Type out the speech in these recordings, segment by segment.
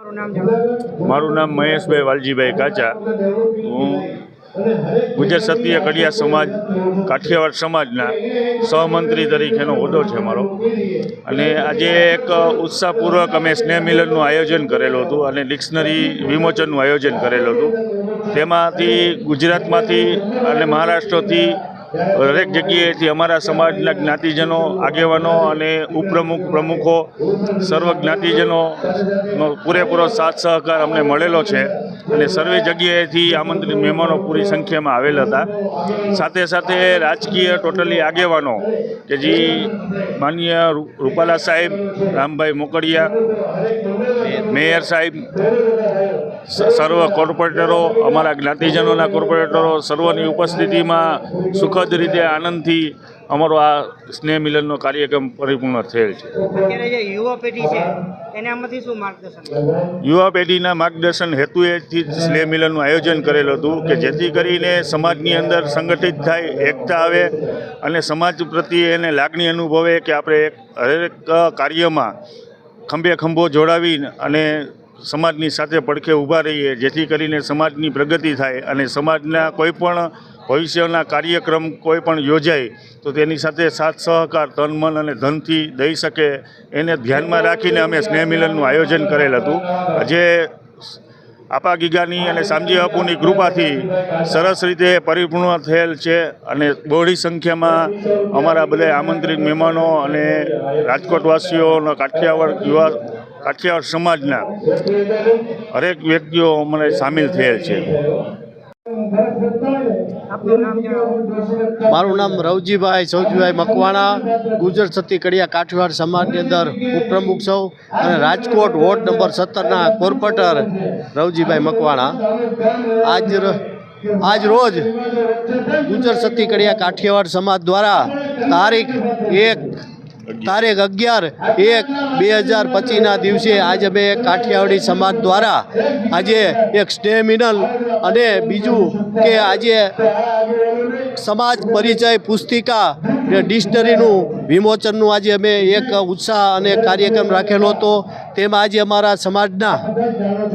મારું નામ મહેશભાઈ વાલજીભાઈ કાચા. હું ગુજરાત સત્ય કડિયા સમાજ, કાઠિયાવાડ સમાજના સહમંત્રી તરીકેનો હોદ્દો છે મારો. અને આજે એક ઉત્સાહપૂર્વક અમે સ્નેહ મિલનનું આયોજન કરેલું હતું અને ડિક્શનરી વિમોચનનું આયોજન કરેલું હતું. તેમાંથી ગુજરાતમાંથી અને મહારાષ્ટ્રથી દરેક જગ્યાએથી અમારા સમાજના જ્ઞાતિજનો, આગેવાનો અને ઉપપ્રમુખ પ્રમુખો, સર્વ જ્ઞાતિજનોનો પૂરેપૂરો સાથ સહકાર અમને મળેલો છે અને સર્વે જગ્યાએથી આમંત્રિત મહેમાનો પૂરી સંખ્યામાં આવેલા હતા. સાથે સાથે રાજકીય ટોટલી આગેવાનો કે જે માનનીય રૂપાલા સાહેબ, રામભાઈ મોકડિયા, મેયર સાહેબ સર્વ કોર્પોરેટરો, અમારા જ્ઞાતિજનોના કોર્પોરેટરો, સર્વની ઉપસ્થિતિમાં સુખદ રીતે આનંદથી અમારો આ સ્નેહ મિલનનો કાર્યક્રમ પરિપૂર્ણ થયેલ છે. યુવા પેઢી છે એને શું માર્ગદર્શન યુવા પેઢીના માર્ગદર્શન હેતુએથી જ સ્નેહ મિલનનું આયોજન કરેલું હતું કે જેથી કરીને સમાજની અંદર સંગઠિત થાય એકતા આવે અને સમાજ પ્રત્યે એને લાગણી અનુભવે કે આપણે એક હરેક કાર્યમાં ખંભે ખંભો જોડાવીને અને સમાજની સાથે પડખે ઊભા રહીએ, જેથી કરીને સમાજની પ્રગતિ થાય અને સમાજના કોઈ પણ ભવિષ્યના કાર્યક્રમ કોઈ પણ યોજાય, તો તેની સાથે સાથ, સહકાર, તન, મન અને ધનથી દઈ શકે. એને ધ્યાનમાં રાખીને અમે સ્નેહ મિલનનું આયોજન કરેલ હતું. આજે આપા ગીગાની અને સામજી બાપુની કૃપાથી સરસ રીતે પરિપૂર્ણ થયેલ છે અને બહોળી સંખ્યામાં અમારા બધા આમંત્રિત મહેમાનો અને રાજકોટવાસીઓનો કાઠિયાવાડ યુવા કાઠિયાવાડ સમાજના હરેક વ્યક્તિઓ મને સામેલ થયેલ છે. મારું નામ રવજીભાઈ સૌજીભાઈ મકવાણા, ગુજર સતી કડિયા કાઠિયાવાડ સમાજની અંદર ઉપપ્રમુખ સૌ અને રાજકોટ વોર્ડ નંબર સત્તરના કોર્પોરેટર રવજીભાઈ મકવાણા. આજ આજ રોજ ગુજર સતી કડિયા કાઠિયાવાડ સમાજ દ્વારા તારીખ એક તારીખ અગિયાર એક બે હજાર પચીસના દિવસે આજે અમે કાઠિયાવાડી સમાજ દ્વારા આજે એક સ્ટેમિનલ અને બીજું કે આજે સમાજ પરિચય પુસ્તિકા ને ડિક્શનરીનું વિમોચનનું આજે અમે એક ઉત્સાહ અને કાર્યક્રમ રાખેલો હતો. તેમાં આજે અમારા સમાજના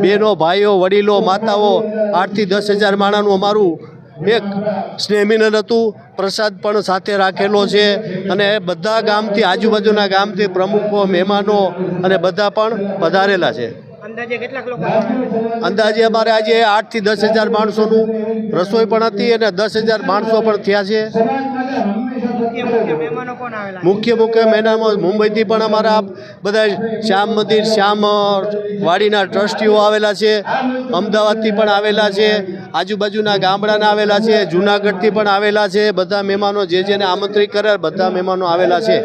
બહેનો ભાઈઓ, વડીલો, માતાઓ, આઠથી દસ હજાર માણાનું અમારું એક સ્નેહમિલન હતું પ્રસાદ પણ સાથે રાખેલો છે અને બધા ગામથી આજુબાજુના ગામથી પ્રમુખો મહેમાનો અને બધા પણ પધારેલા છે. અંદાજે કેટલાક લોકો? અંદાજે અમારે આજે આઠથી દસ હજાર માણસોનું રસોઈ પણ હતી અને દસ હજાર માણસો પણ થયા છે. મુખ્ય મુખ્ય મહેમાનો મુંબઈથી પણ અમારા બધા શ્યામ મંદિર, શ્યામ વાડીના ટ્રસ્ટીઓ આવેલા છે, અમદાવાદથી પણ આવેલા છે, આજુબાજુના ગામડાના આવેલા છે, જુનાગઢથી પણ આવેલા છે, બધા મહેમાનો જે જેને આમંત્રિત કર્યા, બધા મહેમાનો આવેલા છે.